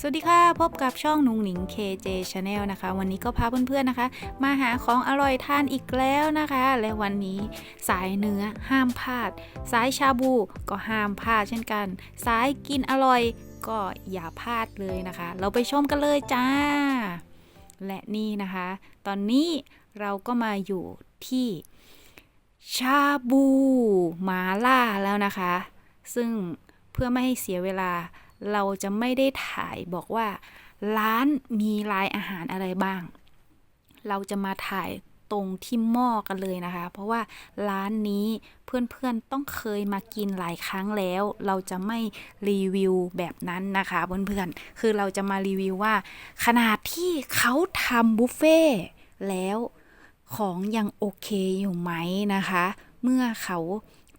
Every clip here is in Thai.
สวัสดีค่ะ พบกับช่องนุงหนิง KJ Channel นะคะ วันนี้ก็พาเพื่อนๆนะคะ มาหาของอร่อยทานอีกแล้วนะคะ และวันนี้สายเนื้อห้ามพลาด สายชาบูก็ห้ามพลาดเช่นกัน สายกินอร่อยก็อย่าพลาดเลยนะคะ เราไปชมกันเลยจ้า และนี่นะคะ ตอนนี้เราก็มาอยู่ที่ชาบูหมาล่าแล้วนะคะ ซึ่งเพื่อไม่ให้เสียเวลาเราจะไม่ได้ถ่ายบอกว่า ร้านมีลายอาหารอะไรบ้าง เราจะมาถ่าย ตรงที่หม้อกันเลยนะคะ เพราะว่าร้านนี้เพื่อนๆต้องเคยมากินหลายครั้งแล้ว เราจะไม่รีวิวแบบนั้นนะคะเพื่อนๆคือเราจะมารีวิวว่า ขนาดที่เขาทำบุฟเฟ่แล้วของยังโอเคอยู่ไหมนะคะ เมื่อเขา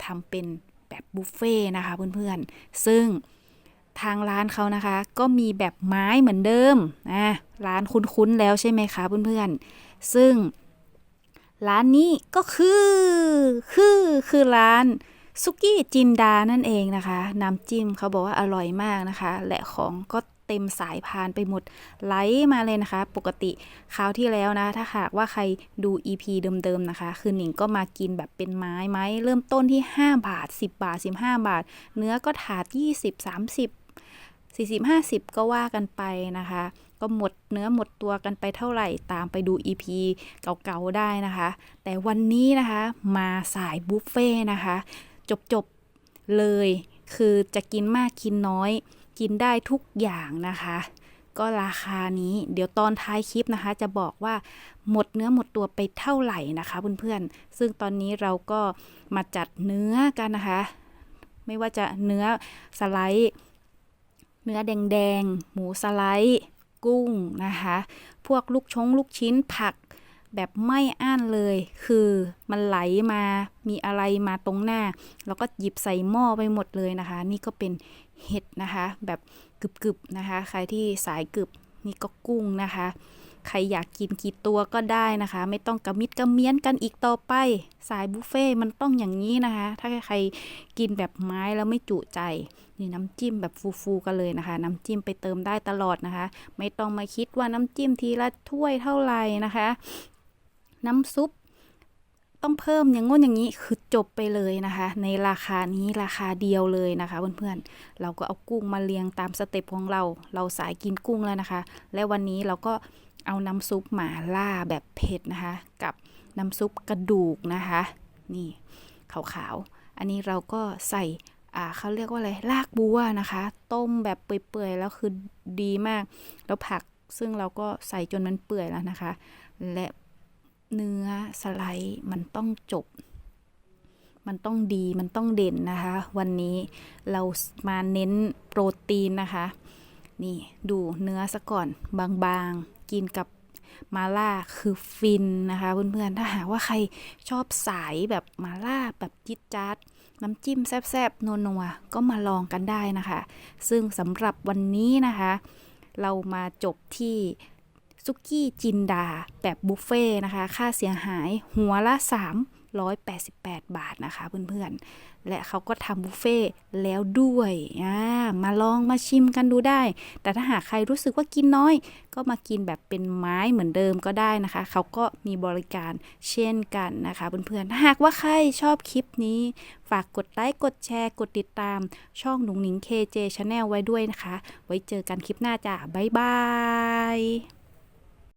ทำเป็นแบบบุฟเฟ่นะคะเพื่อนๆ ซึ่งทางร้านเขานะคะ ก็มีแบบไม้เหมือนเดิมนะร้านคุ้นๆแล้วใช่ไหมคะเพื่อนๆ ซึ่ง ร้านนี้ก็คือคือคือร้านซุกี้จินดานั่นเองนะคะ น้ำจิ้มเขาบอกว่าอร่อยมากนะคะ และของก็เต็มสายพานไปหมดไหลมาเลยนะคะ ปกติคราวที่แล้วนะ ถ้าหากว่าใครดู EP เดิมๆนะคะ คือหนิงก็มากินแบบเป็นไม้ไม้ เริ่มต้นที่ 5 บาท 10 บาท 15 บาท เนื้อก็ถาด 20 30 40 50 ก็ว่ากันไปนะคะ ก็หมดเนื้อหมดตัวกันไปเท่าไหร่ตามไปดู EP เก่าๆได้นะคะ แต่วันนี้นะคะมาสายบุฟเฟ่นะคะ จบๆเลย คือจะกินมากกินน้อย กินได้ทุกอย่างนะคะก็ราคานี้เดี๋ยวตอนท้ายคลิปนะคะ จะบอกว่าหมดเนื้อหมดตัวไปเท่าไหร่นะคะเพื่อนๆ ซึ่งตอนนี้เราก็มาจัดเนื้อกันนะคะ ไม่ว่าจะเนื้อสไลด์ เนื้อแดงๆ หมูสไลด์ กุ้งนะคะ พวกลูกชงลูกชิ้นผักแบบไม่อั้นเลย คือมันไหลมามีอะไรมาตรงหน้า แล้วก็หยิบใส่หม้อไปหมดเลยนะคะ นี่ก็เป็นเห็ดนะคะ แบบกึบๆนะคะ ใครที่สายกึบนี่ก็กุ้งนะคะ ใครอยากกินกี่ตัวก็ได้นะคะ ไม่ต้องกระมิดกระเมี้ยนกันอีกต่อไป สายบุฟเฟ่มันต้องอย่างนี้นะคะ ถ้าใครกินแบบไม้แล้วไม่จุใจนี่น้ำจิ้มแบบฟูๆกันเลยนะคะ น้ำจิ้มไปเติมได้ตลอดนะคะ ไม่ต้องมาคิดว่าน้ำจิ้มทีละถ้วยเท่าไหร่นะคะ น้ำซุปต้องเพิ่มอย่างง้นอย่างนี้คือจบไปเลยนะคะ ในราคานี้ราคาเดียวเลยนะคะเพื่อนๆเราก็เอากุ้งมาเรียงตามสเต็ปของเรา เราสายกินกุ้งแล้วนะคะ และวันนี้เราก็ เอาน้ำซุปหมาล่าแบบเผ็ดนะคะ กับน้ำซุปกระดูกนะคะ นี่ขาวๆ อันนี้เราก็ใส่อ่าเขาเรียกว่าอะไรรากบัวนะคะ ต้มแบบเปื่อยๆแล้วคือดีมาก แล้วผักซึ่งเราก็ใส่จนมันเปื่อยแล้วนะคะ และเนื้อสไลด์มันต้องจบ มันต้องดีมันต้องเด่นนะคะ วันนี้เรามาเน้นโปรตีนนะคะ นี่ดูเนื้อซะก่อนบางๆ กินกับมาล่าคือฟินนะคะเพื่อนๆ ถ้าหากว่าใครชอบสายแบบมาล่าแบบจิดจัดน้ำจิ้มแซ่บๆนัวๆก็มาลองกันได้นะคะ ซึ่งสำหรับวันนี้นะคะ เรามาจบที่ซุกี้จินดาแบบบุฟเฟ่นะคะ ค่าเสียหายหัวละ 388 บาทนะคะเพื่อนๆ และเขาก็ทำบุฟเฟ่แล้วด้วยมาลองมาชิมกันดูได้ แต่ถ้าหากใครรู้สึกว่ากินน้อย ก็มากินแบบเป็นไม้เหมือนเดิมก็ได้นะคะ เขาก็มีบริการเช่นกันนะคะเพื่อนๆถ้าหากว่าใครชอบคลิปนี้ ฝากกดไลค์กดแชร์ กดติดตามช่องหนุ่งหนิง KJ Channel ไว้ด้วยนะคะ ไว้เจอกันคลิปหน้าจ้าบ๊ายบาย